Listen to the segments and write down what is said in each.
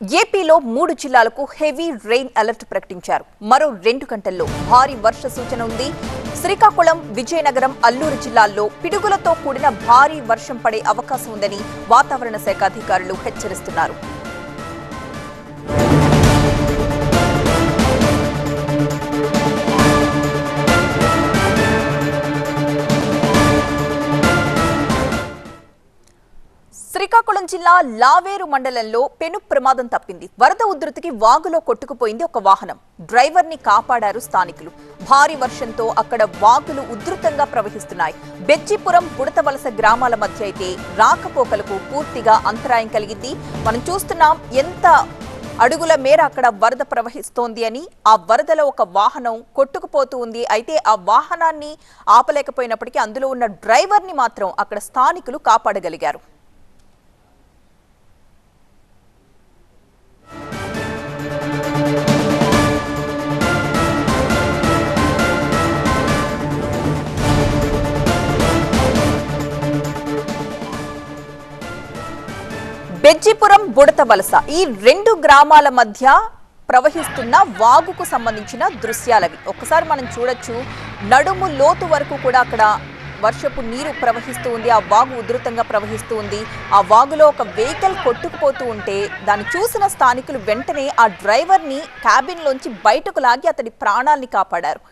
ఏపీలో మూడు జిల్లాలకు హెవీ రెయిన్ అలర్ట్ ప్రకటించారు. మరో రెండు గంటల్లో భారీ వర్ష సూచన ఉంది. శ్రీకాకుళం విజయనగరం అల్లూరు జిల్లాల్లో పిడుగులతో కూడిన భారీ వర్షం పడే అవకాశం ఉందని వాతావరణ శాఖ అధికారులు హెచ్చరిస్తున్నారు. శ్రీకాకుళం జిల్లా లావేరు మండలంలో పెను ప్రమాదం తప్పింది. వరద ఉధృతికి వాగులో కొట్టుకుపోయింది ఒక వాహనం. డ్రైవర్ని కాపాడారు స్థానికులు. భారీ వర్షంతో అక్కడ వాగులు ఉధృతంగా ప్రవహిస్తున్నాయి. బెజ్జిపురం బుడతవలస గ్రామాల మధ్య అయితే రాకపోకలకు పూర్తిగా అంతరాయం కలిగింది. మనం చూస్తున్నాం ఎంత అడుగుల మేర అక్కడ వరద ప్రవహిస్తోంది అని. ఆ వరదలో ఒక వాహనం కొట్టుకుపోతూ ఉంది. అయితే ఆ వాహనాన్ని ఆపలేకపోయినప్పటికీ అందులో ఉన్న డ్రైవర్ని మాత్రం అక్కడ స్థానికులు కాపాడగలిగారు. బెజ్జిపురం బుడత వలస. ఈ రెండు గ్రామాల మధ్య ప్రవహిస్తున్న వాగుకు సంబంధించిన దృశ్యాలవి. ఒక్కసారి మనం చూడొచ్చు నడుము లోతు వరకు కూడా అక్కడ వర్షపు నీరు ప్రవహిస్తూ ఉంది. ఆ వాగు ఉధృతంగా ప్రవహిస్తూ ఉంది. ఆ వాగులో ఒక వెహికల్ కొట్టుకుపోతూ ఉంటే దాన్ని చూసిన స్థానికులు వెంటనే ఆ డ్రైవర్ని క్యాబిన్లోంచి బయటకు లాగి అతడి ప్రాణాల్ని కాపాడారు.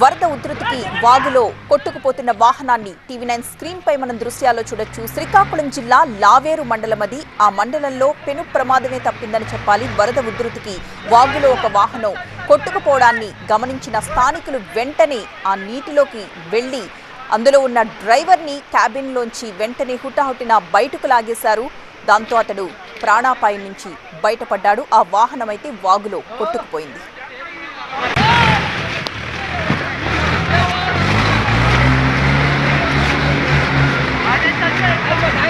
వరద ఉధృతికి వాగులో కొట్టుకుపోతున్న వాహనాన్ని టీవీ నైన్ స్క్రీన్ పై మనం దృశ్యాల్లో చూడొచ్చు. శ్రీకాకుళం జిల్లా లావేరు మండలం అది. ఆ మండలంలో పెను ప్రమాదమే తప్పిందని చెప్పాలి. వరద ఉధృతికి వాగులో ఒక వాహనం కొట్టుకుపోవడాన్ని గమనించిన స్థానికులు వెంటనే ఆ నీటిలోకి వెళ్ళి అందులో ఉన్న డ్రైవర్ని క్యాబిన్లోంచి వెంటనే హుటాహుటిన బయటకు లాగేశారు. దాంతో అతడు ప్రాణాపాయం నుంచి బయటపడ్డాడు. ఆ వాహనం అయితే వాగులో కొట్టుకుపోయింది. That's what happened.